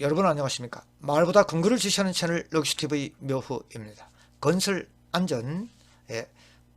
여러분 안녕하십니까? 마을보다 근거를 지시하는 채널 럭시TV 묘후입니다. 건설 안전 예,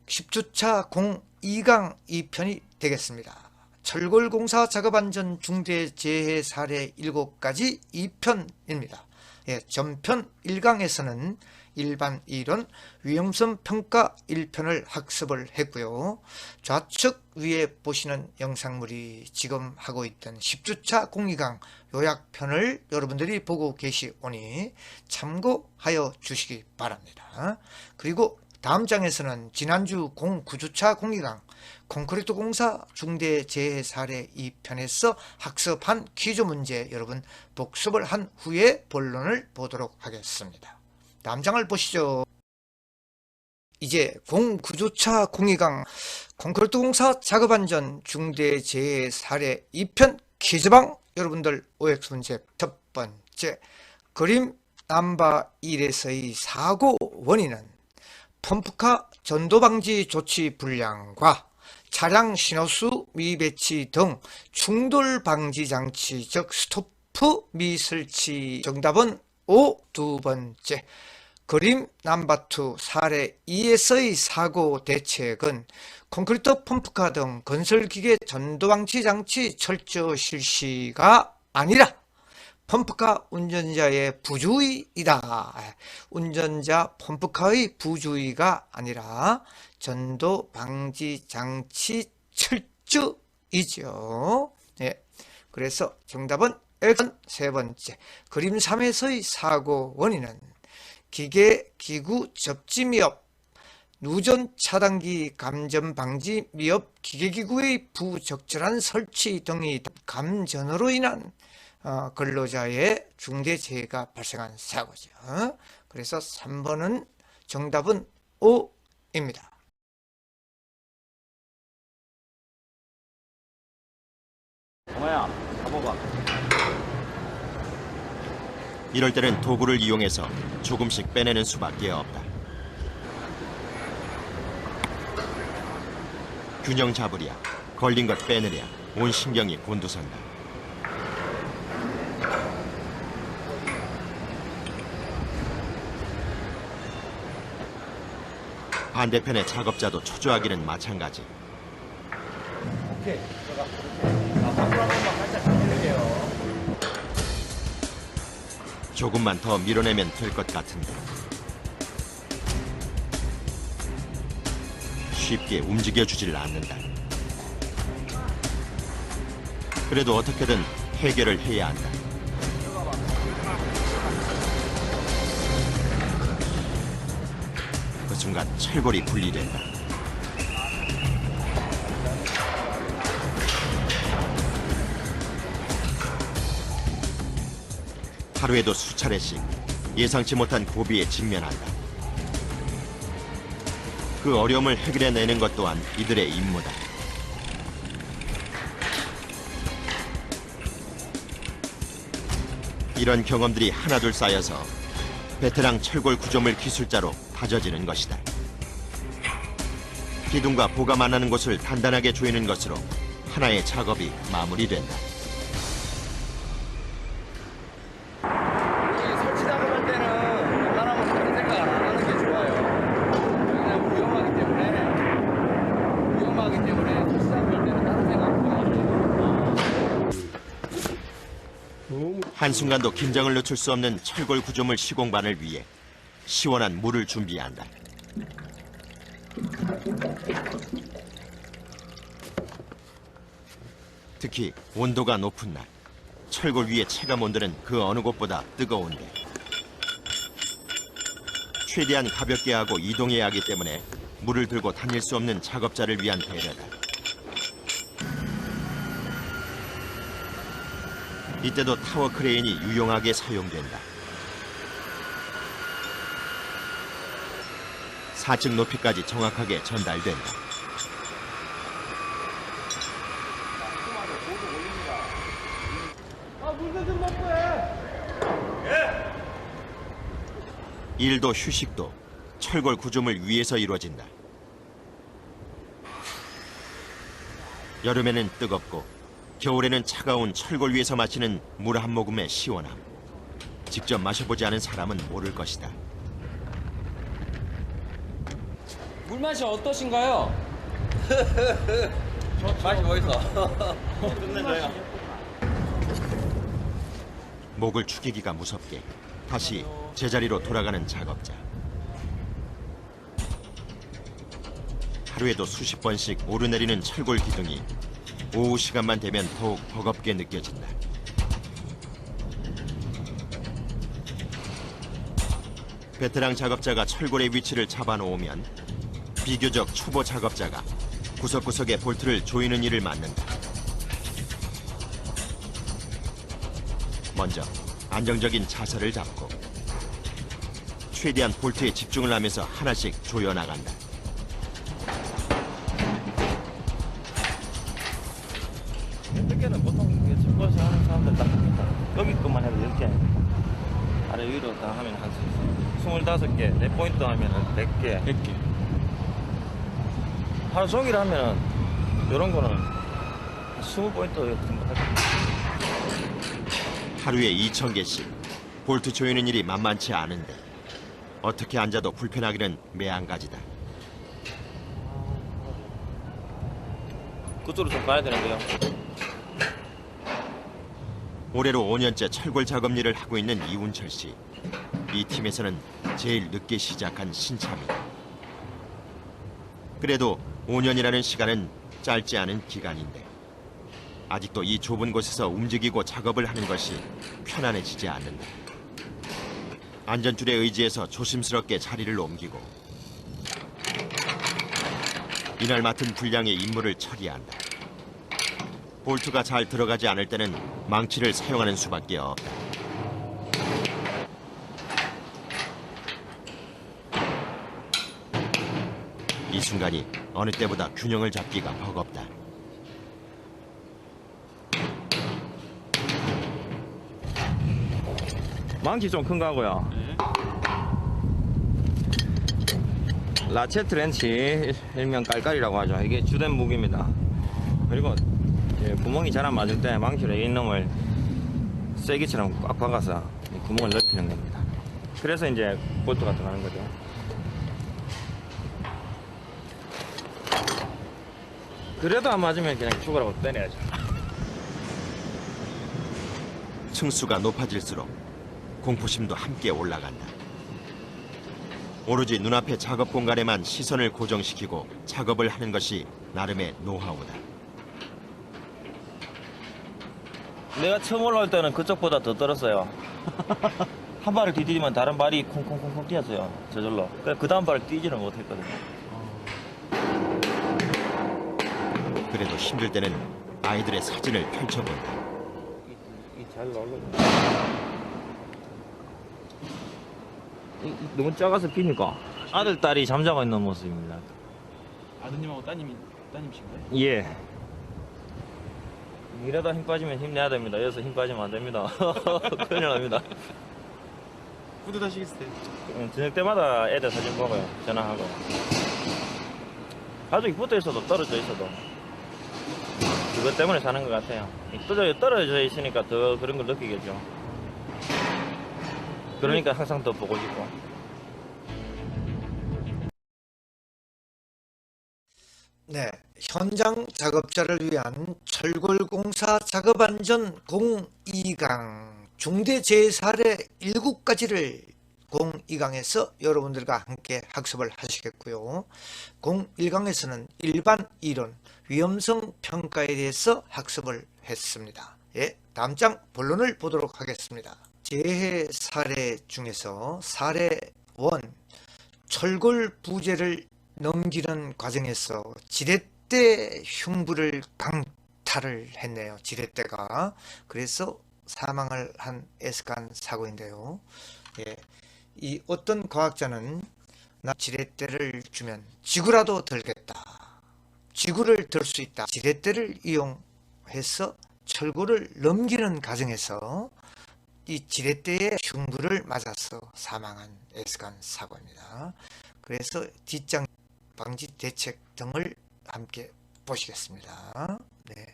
10주차 02강 2편이 되겠습니다. 철골공사 작업안전 중대재해 사례 7가지 2편입니다. 예, 전편 1강에서는 일반 이론 위험성 평가 1편을 학습을 했고요. 좌측 위에 보시는 영상물이 지금 하고 있던 10주차 공익강 요약편을 여러분들이 보고 계시오니 참고하여 주시기 바랍니다. 그리고 다음 장에서는 지난주 09주차 공익강 콘크리트 공사 중대 재해 사례 2편에서 학습한 퀴즈 문제 여러분 복습을 한 후에 본론을 보도록 하겠습니다. 다음 장을 보시죠. 이제 09주차 공익강 콘크리트 공사 작업안전 중대 재해 사례 2편 퀴즈방 여러분들 OX 문제 첫 번째. 그림 남바 1에서의 사고 원인은 펌프카 전도 방지 조치 불량과 차량 신호수 미배치 등 충돌 방지 장치 즉 스토프 미설치 정답은 O 두 번째 그림 넘버2 사례 2에서의 사고 대책은 콘크리트 펌프카 등 건설기계 전도방치 장치 철저 실시가 아니라 펌프카 운전자의 부주의이다. 운전자 펌프카의 부주의가 아니라 전도 방지 장치 철저이죠. 예. 그래서 정답은 1번 세 번째 그림 3에서의 사고 원인은 기계 기구 접지 미업 누전 차단기 감전 방지 미업 기계기구의 부적절한 설치 등의 감전으로 인한 어, 근로자의 중대재해가 발생한 사고죠. 그래서 3번은 정답은 O입니다. 정아야, 잡아봐. 이럴 때는 도구를 이용해서 조금씩 빼내는 수밖에 없다. 균형 잡으랴, 걸린 것 빼내랴, 온 신경이 곤두선다. 반대편의 작업자도 초조하기는 마찬가지. 오케이, 조금만 더 밀어내면 될 것 같은데. 쉽게 움직여주질 않는다. 그래도 어떻게든 해결을 해야 한다. 그 순간 철골이 분리된다. 하루에도 수차례씩 예상치 못한 고비에 직면한다. 그 어려움을 해결해내는 것 또한 이들의 임무다. 이런 경험들이 하나둘 쌓여서 베테랑 철골 구조물 기술자로 다져지는 것이다. 기둥과 보가 만나는 곳을 단단하게 조이는 것으로 하나의 작업이 마무리된다. 이 설치 작업할 때는 웬만하면 다른 생각 안 하는 게 좋아요. 왜냐면 위험하기 때문에. 위험하기 때문에 설치 작업할 때는 다른 생각 안 하고. 한순간도 긴장을 늦출 수 없는 철골 구조물 시공반을 위해 시원한 물을 준비한다. 특히 온도가 높은 날 철골 위의 체감 온도는 그 어느 곳보다 뜨거운데 최대한 가볍게 하고 이동해야 하기 때문에 물을 들고 다닐 수 없는 작업자를 위한 배려다. 이때도 타워 크레인이 유용하게 사용된다. 4층 높이까지 정확하게 전달된다. 일도 휴식도 철골 구조물 위에서 이루어진다. 여름에는 뜨겁고 겨울에는 차가운 철골 위에서 마시는 물 한 모금의 시원함. 직접 마셔보지 않은 사람은 모를 것이다. 물 맛이 어떠신가요? 맛이 멋있어. 목을 축이기가 무섭게 다시 제자리로 돌아가는 작업자. 하루에도 수십 번씩 오르내리는 철골 기둥이 오후 시간만 되면 더욱 버겁게 느껴진다. 베테랑 작업자가 철골의 위치를 잡아놓으면 비교적 초보 작업자가 구석구석에 볼트를 조이는 일을 맡는다. 먼저 안정적인 자세를 잡고 최대한 볼트에 집중을 하면서 하나씩 조여 나간다. 몇개는 보통 청구해서 하는 사람들 딱 합니다. 여기 것만 해도 10개. 아래 위로 다 하면 한 25개, 네 포인트 하면 100개. 100개. 하루 종일 하면 이런 거는 20포인트 정도 할. 하루에 2천 개씩 볼트 조이는 일이 만만치 않은데 어떻게 앉아도 불편하기는 매한가지다. 그쪽으로 좀 가야 되는데요. 올해로 5년째 철골 작업 일을 하고 있는 이운철 씨. 이 팀에서는 제일 늦게 시작한 신참이다. 그래도 5년이라는 시간은 짧지 않은 기간인데 아직도 이 좁은 곳에서 움직이고 작업을 하는 것이 편안해지지 않는다. 안전줄에 의지해서 조심스럽게 자리를 옮기고 이날 맡은 분량의 임무를 처리한다. 볼트가 잘 들어가지 않을 때는 망치를 사용하는 수밖에 없다. 이 순간이 어느 때보다 균형을 잡기가 버겁다. 망치 좀큰 거고요. 라체트 렌치 일명 깔깔이라고 하죠. 이게 주된 무기입니다. 그리고 구멍이 잘 안 맞을 때 망치로 이 놈을 쐐기처럼 꽉 박아서 이 구멍을 넓히는 겁니다. 그래서 이제 볼트가 들어가는 거죠. 그래도 안 맞으면 그냥 죽으라고 때려야죠. 층수가 높아질수록 공포심도 함께 올라간다. 오로지 눈앞의 작업 공간에만 시선을 고정시키고 작업을 하는 것이 나름의 노하우다. 내가 처음 올라올 때는 그쪽보다 더 떨었어요. 한 발을 디디면 다른 발이 콩콩콩콩 뛰었어요. 저절로. 그 다음 발을 뛰지를 못했거든요. 그래도 힘들 때는 아이들의 사진을 펼쳐본다. 잘 나오려. 너무 작아서 비니까. 아들, 딸이 잠자고 있는 모습입니다. 아드님하고 따님이 따님이신가요? 예. 이러다 힘 빠지면 힘내야 됩니다. 여기서 힘 빠지면 안 됩니다. 큰일 납니다. 뿌듯하시겠어요? 음, 저녁 때마다 애들 사진 보고요. 전화하고. 가족이 붙어 있어도 떨어져 있어도. 그것 때문에 사는 것 같아요. 떨어져, 떨어져 있으니까 더 그런 걸 느끼겠죠. 그러니까 항상 더 보고 싶고. 네, 현장 작업자를 위한 철골공사 작업안전 02강 중대재해 사례 7가지를 02강에서 여러분들과 함께 학습을 하시겠고요. 01강에서는 일반 이론, 위험성 평가에 대해서 학습을 했습니다. 예, 다음 장 본론을 보도록 하겠습니다. 재해 사례 중에서 사례 1 철골 부재를 넘기는 과정에서 지렛대 흉부를 강탈을 했네요. 지렛대가. 그래서 사망을 한 에스칸 사고인데요. 예. 이 어떤 과학자는 나 지렛대를 주면 지구라도 들겠다. 지구를 들 수 있다. 지렛대를 이용해서 철골을 넘기는 과정에서 이 지렛대의 흉부를 맞아서 사망한 에스칸 사고입니다. 그래서 뒷장 방지 대책 등을 함께 보시겠습니다. 네.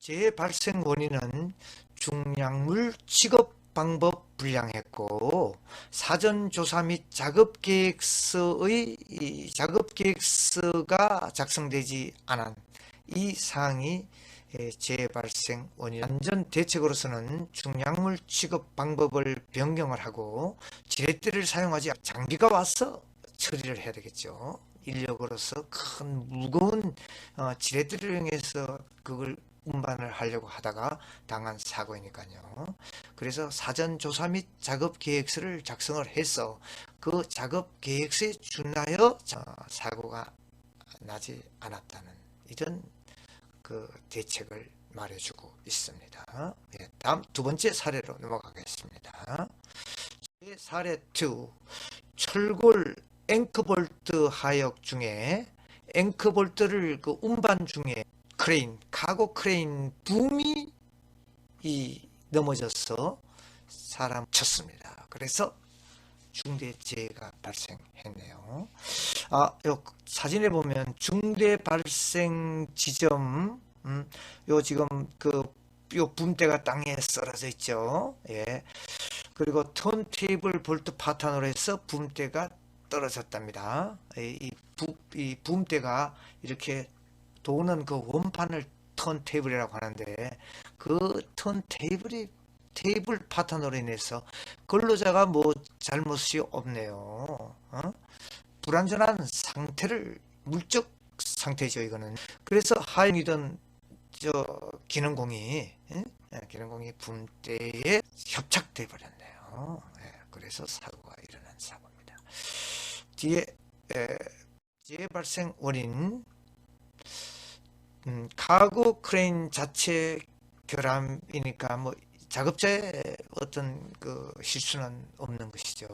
재해 발생 원인은 중량물 취급 방법 불량했고 사전 조사 및 작업 계획서의 이 작업 계획서가 작성되지 않은 이 사항이 예, 재발생 원인 안전 대책으로서는 중약물 취급 방법을 변경을 하고 지렛대를 사용하지 않- 장비가 와서 처리를 해야 되겠죠. 인력으로서 큰 무거운 어, 지렛대를 이용해서 그걸 운반을 하려고 하다가 당한 사고이니까요. 그래서 사전 조사 및 작업 계획서를 작성을 해서 그 작업 계획서에 준하여 자- 사고가 나지 않았다는 이런 그 대책을 말해주고 있습니다. 예, 다음 두 번째 사례로 넘어가겠습니다. 제 사례 2 철골 앵크볼트 하역 중에 앵크볼트를 그 운반 중에 크레인 카고 크레인 붐이 이 넘어져서 사람 쳤습니다. 그래서 중대재해가 발생했네요. 아, 요 사진에 보면 중대 발생 지점, 음, 요 지금 그, 요 붐대가 땅에 썰어져 있죠. 예. 그리고 턴테이블 볼트 파탄으로 해서 붐대가 떨어졌답니다. 이, 이, 부, 이 붐대가 이렇게 도는 그 원판을 턴테이블이라고 하는데 그 턴테이블이 테이블 파탄으로 인해서 근로자가 뭐 잘못이 없네요. 어? 불안전한 상태를 물적 상태죠 이거는. 그래서 하용이던 저 기능공이 예? 예, 기능공이 붐대에 협착돼 버렸네요. 예, 그래서 사고가 일어난 사고입니다. 뒤에 에, 재발생 원인 음, 카고 크레인 자체 결함이니까 뭐 작업자의 어떤 그 실수는 없는 것이죠.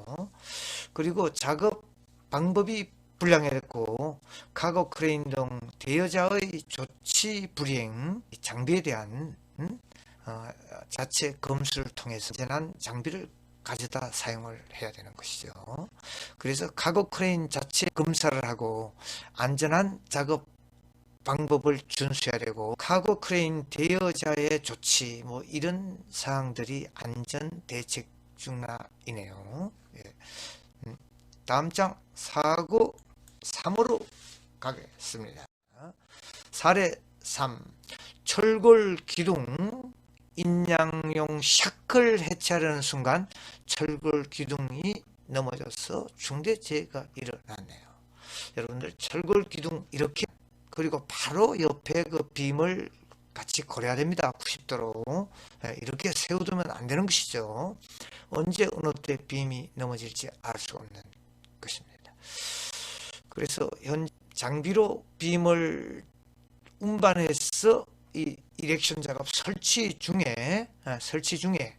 그리고 작업 방법이 불량했고 카고 크레인 등 대여자의 조치 불이행 장비에 대한 음? 어, 자체 검수를 통해서 안전한 장비를 가져다 사용을 해야 되는 것이죠. 그래서 카고 크레인 자체 검사를 하고 안전한 작업 방법을 준수해야 되고 카고 크레인 대여자의 조치 뭐 이런 사항들이 안전 대책 중 하나이네요. 예. 음, 다음 장 사고 3으로 가겠습니다. 사례 3 철골 기둥 인양용 샤클 해체하려는 순간 철골 기둥이 넘어져서 중대 재해가 일어났네요. 여러분들 철골 기둥 이렇게 그리고 바로 옆에 그 빔을 같이 고려해야 됩니다. 90도로 예, 이렇게 세워두면 안 되는 것이죠. 언제 어느 때 빔이 넘어질지 알 수 없는 것입니다. 그래서 현 장비로 빔을 운반해서 이 이렉션 작업 설치 중에 아, 설치 중에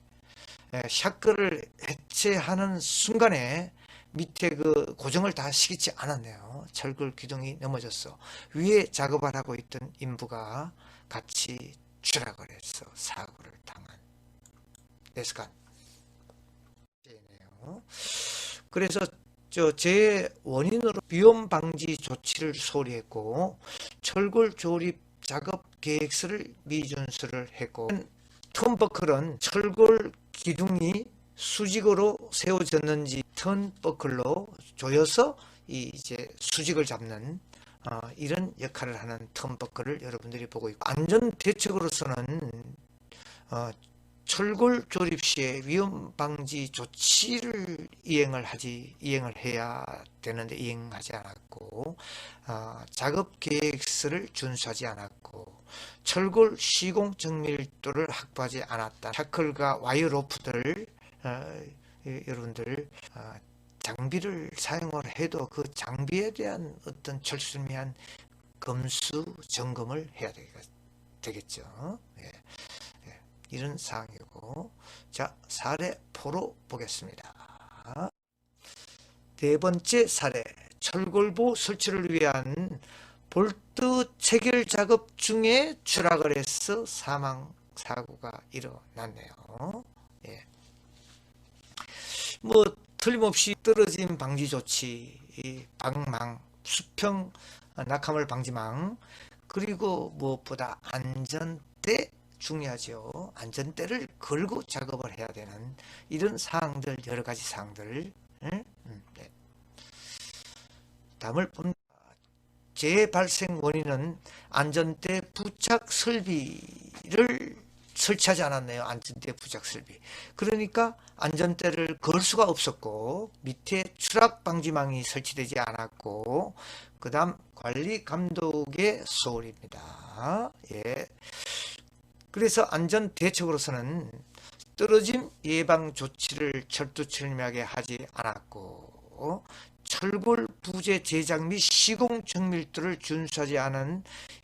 에, 샤크를 해체하는 순간에 밑에 그 고정을 다 시키지 않았네요. 철골 기둥이 넘어졌어. 위에 작업을 하고 있던 인부가 같이 추락을 해서 사고를 당한 데스간 네요. 그래서 저제 원인으로 위험 방지 조치를 소리했고 철골 조립 작업 계획서를 미준수를 했고 턴버클은 철골 기둥이 수직으로 세워졌는지 턴버클로 조여서 이 이제 수직을 잡는 어, 이런 역할을 하는 턴버클을 여러분들이 보고 있고 안전 대책으로서는 어, 철골 조립 시에 위험 방지 조치를 이행을 하지 이행을 해야 되는데 이행하지 않았고 어, 작업 계획서를 준수하지 않았고 철골 시공 정밀도를 확보하지 않았다. 타클과 와이어 로프들 어, 이- 여러분들 어, 장비를 사용을 해도 그 장비에 대한 어떤 철수미한 검수 점검을 해야 되겠- 되겠죠. 예. 예. 이런 사항이고 자 사례 포로 보겠습니다. 네 번째 사례 철골보 설치를 위한 볼트 체결 작업 중에 추락을 해서 사망 사고가 일어났네요. 예. 뭐 틀림없이 떨어짐 방지 조치, 이 방망, 수평 낙하물 방지망, 그리고 무엇보다 안전대 중요하죠. 안전대를 걸고 작업을 해야 되는 이런 사항들 여러 가지 사항들. 응? 음, 네. 다음을 봅니다. 재발생 원인은 안전대 부착 설비를 설치하지 않았네요. 안전대 부착 설비. 그러니까 안전대를 걸 수가 없었고 밑에 추락 방지망이 설치되지 않았고 그다음 관리 감독의 소홀입니다. 예. 그래서 안전 대책으로서는 떨어짐 예방 조치를 철두철미하게 하지 않았고 철골 부재 제작 및 시공 정밀도를 준수하지 않은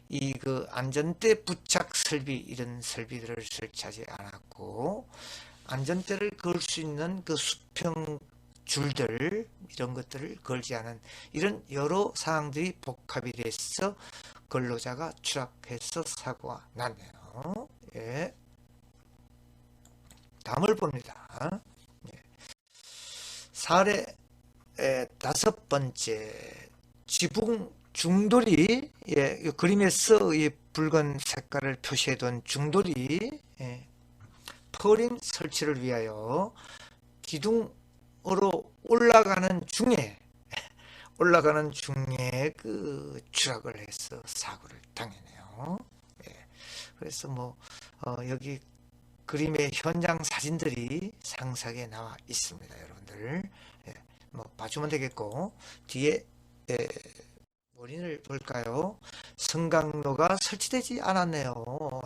이 그 안전대 부착 설비 이런 설비들을 설치하지 않았고 안전대를 걸 수 있는 그 수평 줄들 이런 것들을 걸지 않은 이런 여러 사항들이 복합이 돼서 근로자가 추락해서 사고가 났네요. 예. 다음을 봅니다. 예. 사례 에, 다섯 번째 지붕 중돌이 예, 이 그림에서 이 붉은 색깔을 표시해둔 중돌이 예, 퍼링 설치를 위하여 기둥으로 올라가는 중에 올라가는 중에 그 추락을 해서 사고를 당했네요. 예, 그래서 뭐 어, 여기 그림의 현장 사진들이 상세하게 나와 있습니다, 여러분들. 예, 뭐 봐주면 되겠고 뒤에 예, 원인을 볼까요? 성강로가 설치되지 않았네요.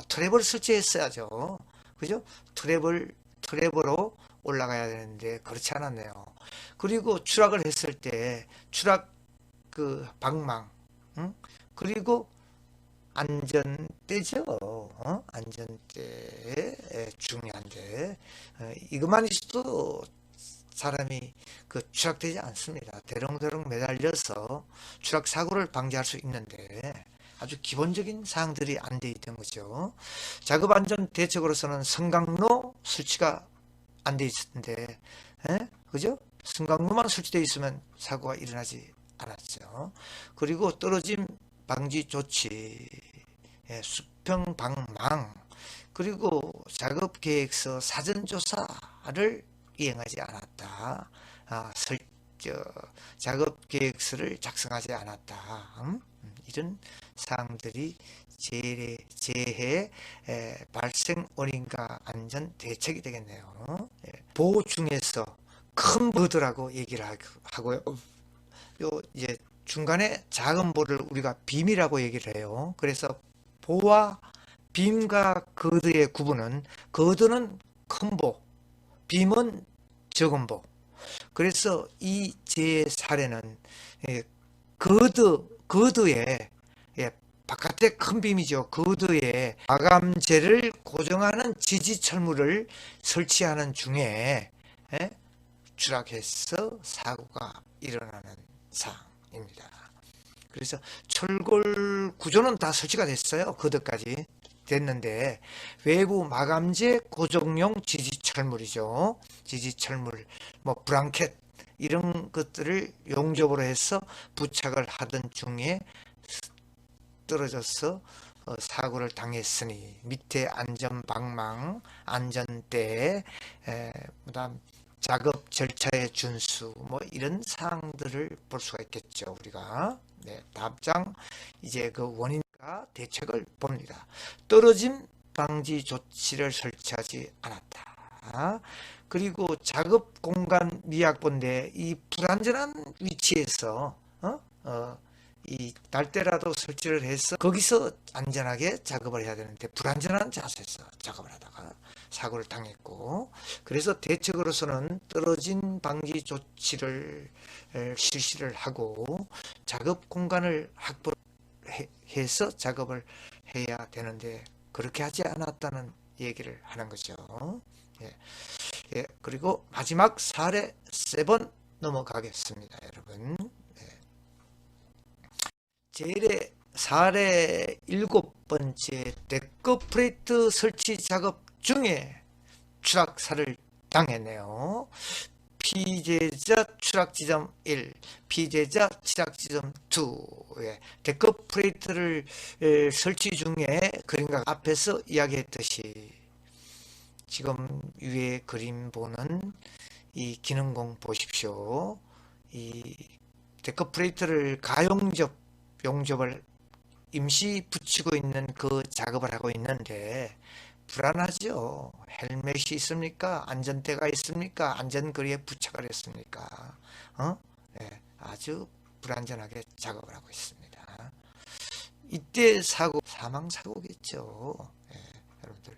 트랩을 설치했어야죠. 그죠? 트랩을 트랩으로 올라가야 되는데 그렇지 않았네요. 그리고 추락을 했을 때 추락 그 방망, 응? 그리고 안전대죠. 어? 안전대 예, 중요한데 어, 이것만 있어도 사람이 그 추락되지 않습니다. 대롱대롱 매달려서 추락 사고를 방지할 수 있는데 아주 기본적인 사항들이 안 돼 있던 거죠. 작업 안전 대책으로서는 성강로 설치가 안 돼 있었는데, 에? 그죠? 성강로만 설치되어 있으면 사고가 일어나지 않았죠. 그리고 떨어짐 방지 조치, 예, 수평 방망, 그리고 작업 계획서 사전 조사를 이행하지 않았다. 아, 설, 저, 작업 계획서를 작성하지 않았다. 음? 음, 이런 사항들이 재해, 재해 에, 발생 원인과 안전 대책이 되겠네요. 예. 보호 중에서 큰 보드라고 얘기를 하- 하고요. 요 이제 중간에 작은 보를 우리가 빔이라고 얘기를 해요. 그래서 보와 빔과 거드의 구분은 거드는 큰 보, 빔은 적은 보. 그래서 이 제 사례는 예, 거드 거드에 예, 바깥에 큰 빔이죠. 거드에 마감재를 고정하는 지지 철물을 설치하는 중에 예, 추락해서 사고가 일어나는 사항 입니다. 그래서 철골 구조는 다 설치가 됐어요. 거드까지 됐는데 외부 마감재 고정용 지지 철물이죠. 지지 철물, 뭐 브랑켓 이런 것들을 용접으로 해서 부착을 하던 중에 떨어져서 어, 사고를 당했으니 밑에 안전 방망, 안전대, 에, 그다음 작업 절차의 준수 뭐 이런 사항들을 볼 수가 있겠죠 우리가. 네 답장 이제 그 원인과 대책을 봅니다. 떨어짐 방지 조치를 설치하지 않았다. 그리고 작업 공간 미약본데 이 불안전한 위치에서 어? 어, 이 날때라도 설치를 해서 거기서 안전하게 작업을 해야 되는데 불안전한 자세에서 작업을 하다가 사고를 당했고 그래서 대책으로서는 떨어진 방지 조치를 에, 실시를 하고 작업 공간을 확보해서 작업을 해야 되는데 그렇게 하지 않았다는 얘기를 하는 거죠. 예. 예, 그리고 마지막 사례 세 번 넘어가겠습니다, 여러분. 예. 제일의 사례 일곱 번째 데커 프레이트 설치 작업 중에 추락사를 당했네요. 피제자 추락 지점 1, 피제자 추락 지점 2. 예, 데크 프레이트를 에, 설치 중에 그림과 앞에서 이야기했듯이 지금 위에 그림 보는 이 기능공 보십시오. 이 데크 프레이트를 가용접 용접을 임시 붙이고 있는 그 작업을 하고 있는데 불안하죠. 헬멧이 있습니까? 안전대가 있습니까? 안전거리에 부착을 했습니까? 어? 예, 아주 불안전하게 작업을 하고 있습니다. 이때 사고 사망 사고겠죠. 예, 여러분들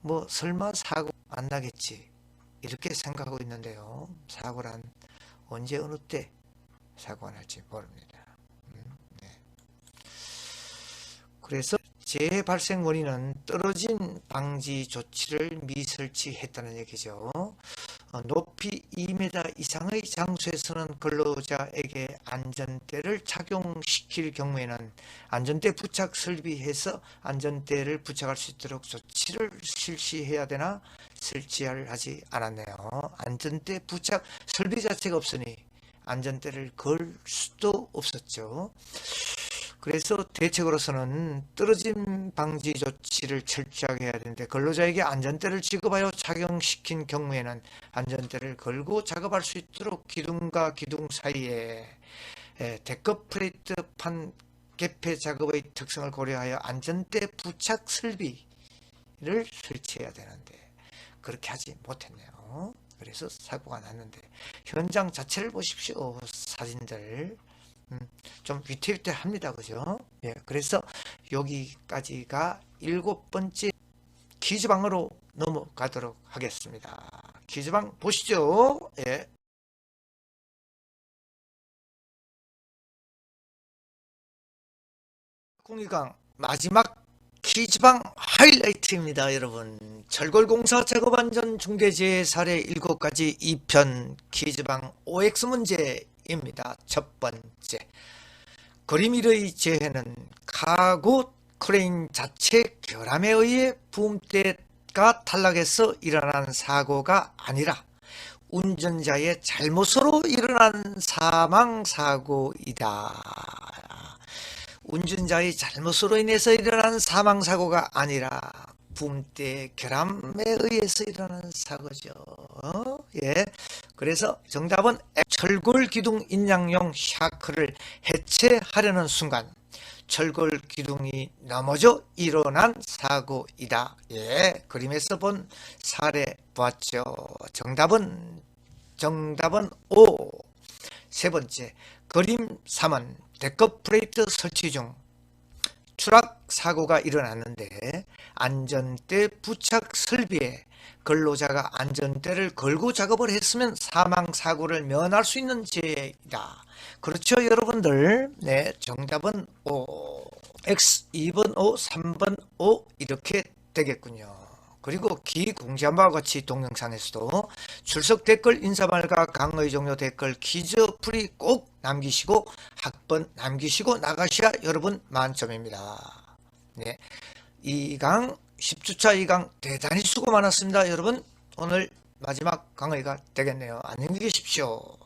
뭐 설마 사고 안 나겠지 이렇게 생각하고 있는데요. 사고란 언제 어느 때 사고가 날지 모릅니다. 음, 네. 그래서 재해 발생 원인은 떨어진 방지 조치를 미설치했다는 얘기죠. 어, 높이 2m 이상의 장소에서는 근로자에게 안전대를 착용시킬 경우에는 안전대 부착 설비해서 안전대를 부착할 수 있도록 조치를 실시해야 되나 설치를 하지 않았네요. 안전대 부착 설비 자체가 없으니 안전대를 걸 수도 없었죠. 그래서 대책으로서는 떨어짐 방지 조치를 철저하게 해야 되는데 근로자에게 안전대를 지급하여 착용시킨 경우에는 안전대를 걸고 작업할 수 있도록 기둥과 기둥 사이에 에, 데커 프레이트 판 개폐 작업의 특성을 고려하여 안전대 부착 설비를 설치해야 되는데 그렇게 하지 못했네요. 그래서 사고가 났는데 현장 자체를 보십시오. 사진들. 음, 좀 위태위태합니다. 그죠? 예, 그래서 여기까지가 일곱 번째 퀴즈방으로 넘어가도록 하겠습니다. 퀴즈방 보시죠. 예. 공이강 마지막 퀴즈방 하이라이트입니다, 여러분. 철골공사 작업안전 중대재해 사례 7가지 2편 퀴즈방 OX 문제 입니다. 첫 번째. 그림 1의 재해는 카고 크레인 자체 결함에 의해 붐대가 탈락해서 일어난 사고가 아니라 운전자의 잘못으로 일어난 사망 사고이다. 운전자의 잘못으로 인해서 일어난 사망 사고가 아니라 붐대 결함에 의해서 일어난 사고죠. 예. 그래서 정답은 철골 기둥 인양용 샤크를 해체하려는 순간 철골 기둥이 넘어져 일어난 사고이다. 예. 그림에서 본 사례 보았죠. 정답은 정답은 O. 세 번째, 그림 3은 데커 프레이트 설치 중 추락 사고가 일어났는데 안전대 부착 설비에 근로자가 안전대를 걸고 작업을 했으면 사망 사고를 면할 수 있는 재해이다. 그렇죠, 여러분들? 네, 정답은 O. X 2번 O, 3번 O 이렇게 되겠군요. 그리고 기공지한 바와 같이 동영상에서도 출석 댓글 인사말과 강의 종료 댓글 퀴즈 풀이 꼭 남기시고 학번 남기시고 나가셔야 여러분 만점입니다. 네. 2강 10주차 2강 대단히 수고 많았습니다. 여러분 오늘 마지막 강의가 되겠네요. 안녕히 계십시오.